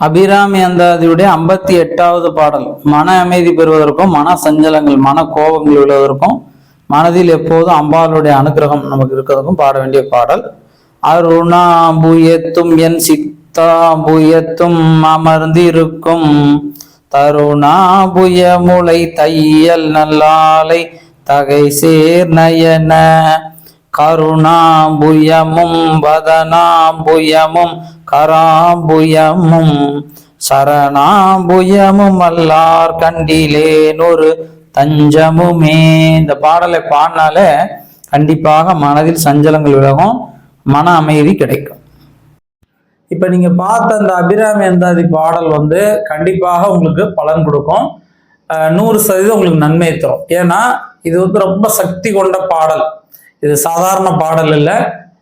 அபிராமி அந்தாதியுடைய ஐம்பத்தி எட்டாவது பாடல். மன அமைதி பெறுவதற்கும் மன சஞ்சலங்கள் மன கோபங்கள் உள்ளதற்கும் மனதில் எப்போதும் அம்பாளுடைய அனுகிரகம் நமக்கு இருக்கிறதுக்கும் பாட வேண்டிய பாடல். அருணாபுயத்தும் என் சித்தாபுயத்தும் அமர்ந்திருக்கும். தருணாபுய முளை தையல் நல்லாலை தகை சேர் நயன. கருணாபுயமும் வதனாபுயமும் கராம்புயமும் சரணாம்புயமும் அல்லார் கண்டிலேன் ஒரு தஞ்சமுமே. இந்த பாடலை பாடினாலே கண்டிப்பாக மனதில் சஞ்சலங்கள் விலகும் மன அமைதி கிடைக்கும். இப்ப நீங்க பார்த்த அந்த அபிராமி அந்தாதி பாடல் வந்து கண்டிப்பாக உங்களுக்கு பலன் கொடுக்கும். நூறு சதவீதம் உங்களுக்கு நன்மை தரும். ஏன்னா இது வந்து ரொம்ப சக்தி கொண்ட பாடல். இது சாதாரண பாடல் இல்லை.